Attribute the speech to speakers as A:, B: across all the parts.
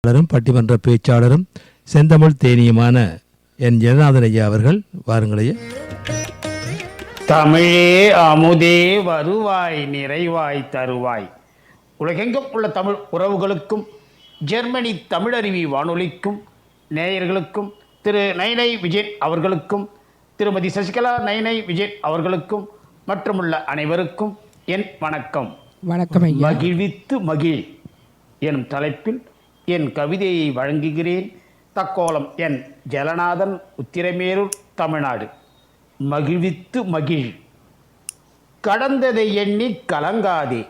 A: பேச்சாளரும் பட்டிமன்ற பேச்சாளரும் செந்தமிழ் தேனியுமான என் ஜெகநாதன் ஐயா அவர்கள் வாருங்கள் ஐயா.
B: தமிழே அமுதே வருவாய் நிறைவாய் தருவாய். உலகெங்கும் உள்ள தமிழ் உறவுகளுக்கும் ஜெர்மனி தமிழருவி வானொலிக்கும் நேயர்களுக்கும் திரு நைனை விஜய் அவர்களுக்கும் திருமதி சசிகலா நைனை விஜய் அவர்களுக்கும் மற்றுமுள்ள அனைவருக்கும் என் வணக்கம்.
C: வணக்கம்
B: மகிழ்வித்து மகிழ் எனும் தலைப்பில் என் கவிதையை வழங்குகிறேன். தக்கோலம் என் ஜலநாதன் உத்திரமேரூர் தமிழ்நாடு. மகிழ்வித்து மகிழ். கடந்ததை எண்ணி கலங்காதே.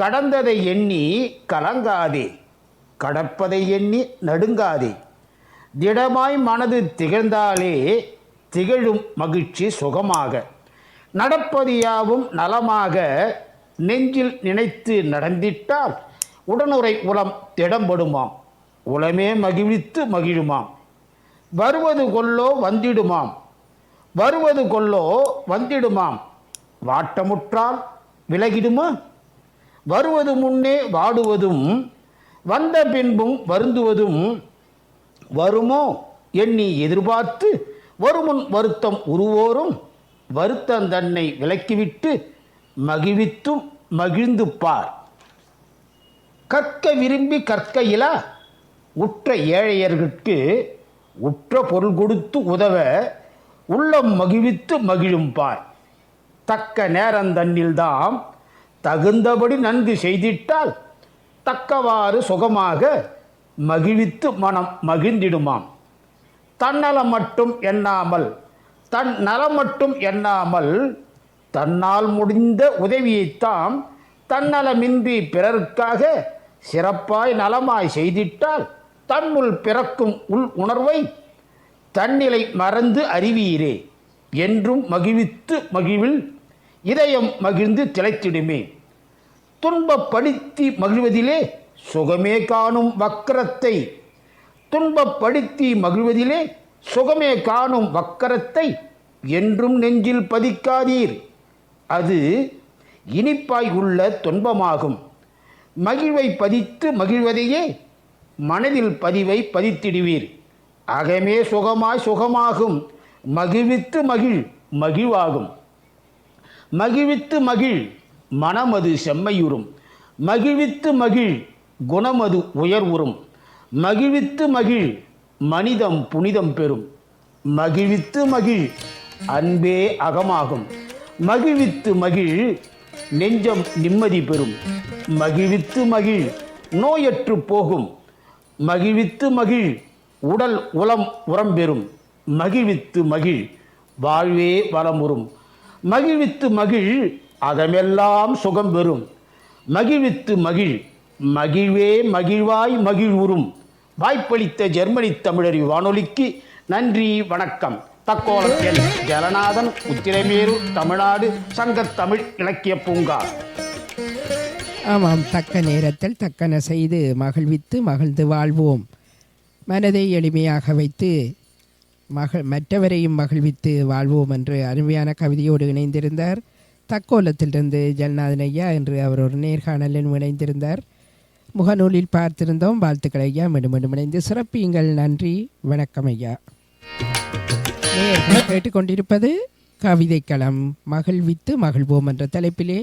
B: கடந்ததை எண்ணி கலங்காதே. கடப்பதை எண்ணி நடுங்காதே. திடமாய் மனது திகழ்ந்தாலே திகழும் மகிழ்ச்சி சுகமாக. நடப்பது யாவும் நலமாக. நெஞ்சில் நினைத்து நடந்திட்டால் உடனுரை உளம் திடம்படுமாம். உளமே மகிழ்வித்து மகிழுமாம். வருவது கொல்லோ வந்திடுமாம். வருவது கொல்லோ வந்திடுமாம். வாட்டமுற்றால் விலகிடுமா? வருவது முன்னே வாடுவதும் வந்த பின்பும் வருந்துவதும் வருமோ எண்ணி எதிர்பார்த்து வருமுன் வருத்தம் உருவோரும் வருத்தம் தன்னை விலக்கிவிட்டு மகிழ்வித்தும் மகிழ்ந்து பார் கற்க விரும்பி கற்க இயலா உற்ற ஏழையர்களுக்கு உற்ற பொருள் கொடுத்து உதவ உள்ளம் மகிழ்வித்து மகிழும் பார் தக்க நேரம் தன்னில்தாம் தகுந்தபடி நன்கு செய்திட்டால் தக்கவாறு சுகமாக மகிழ்வித்து மனம் மகிழ்ந்திடுமாம். தன்னலம் மட்டும் எண்ணாமல் தன் நலம் மட்டும் எண்ணாமல் தன்னால் முடிந்த உதவியைத்தாம் தன்னலமின்றி பிறருக்காக சிறப்பாய் நலமாய் செய்திட்டால் தன்னுள் பிறக்கும் உள் உணர்வை தன்னிலை மறந்து அறிவீரே என்றும் மகிழ்வித்து மகிழ்வில் இதயம் மகிழ்ந்து திளைத்திடுமே. துன்பப்படுத்தி மகிழ்வதிலே சுகமே காணும் வக்கரத்தை. துன்பப்படுத்தி மகிழ்வதிலே சுகமே காணும் வக்கரத்தை என்றும் நெஞ்சில் பதிக்காதீர். அது இனிப்பாய் உள்ள துன்பமாகும். மகிழ்வை பதித்து மகிழ்வதையே மனதில் பதிவை பதித்திடுவீர். அகமே சுகமாய் சுகமாகும். மகிழ்வித்து மகிழ் மகிழ்வாகும். மகிழ்வித்து மகிழ் மனமது செம்மையுறும். மகிழ்வித்து மகிழ் குணமது உயர்வுறும். மகிழ்வித்து மகிழ் மனிதம் புனிதம் பெறும். மகிழ்வித்து மகிழ் அன்பே அகமாகும். மகிழ்வித்து மகிழ் நெஞ்சம் நிம்மதி பெறும். மகிழ்வித்து மகிழ் நோயற்று போகும். மகிழ்வித்து மகிழ் உடல் உளம் உரம் பெறும் மகிழ்வித்து மகிழ் வாழ்வே வளமுறும். மகிழ்வித்து மகிழ் அகமெல்லாம் சுகம் பெறும். மகிழ்வித்து மகிழ் மகிழ்வே மகிழ்வாய் மகிழ்வுறும். வாய்ப்பளித்த ஜெர்மனி தமிழறி வானொலிக்கு நன்றி வணக்கம். தக்கோலத்தில் ஜலநாதன் உத்திரமேரு தமிழ்நாடு சங்கத் தமிழ் இலக்கிய பூங்கா.
C: ஆமாம் தக்க நேரத்தில் தக்கன செய்து மகிழ்வித்து மகிழ்ந்து வாழ்வோம். மனதை எளிமையாக வைத்து மகள் மற்றவரையும் மகிழ்வித்து வாழ்வோம் என்று அருமையான கவிதையோடு இணைந்திருந்தார். தக்கோலத்திலிருந்து ஜல்நாதன் ஐயா என்று அவர் ஒரு நேர்காணலில் இணைந்திருந்தார். முகநூலில் பார்த்திருந்தோம். வாழ்த்துக்கள் ஐயா. மீண்டும் மீண்டும் இணைந்து சிறப்பியுங்கள். நன்றி. வணக்கம் ஐயா. கேட்டுக்கொண்டிருப்பது கவிதைக்களம். மகிழ்வித்து மகிழ்வோம் என்ற தலைப்பிலே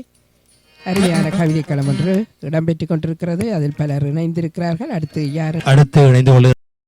C: அருமையான கவிதைக்களம் ஒன்று இடம்பெற்றுக் கொண்டிருக்கிறது. அதில் பலர் இணைந்திருக்கிறார்கள். அடுத்து யார்?
A: அடுத்து இணைந்து கொள்ள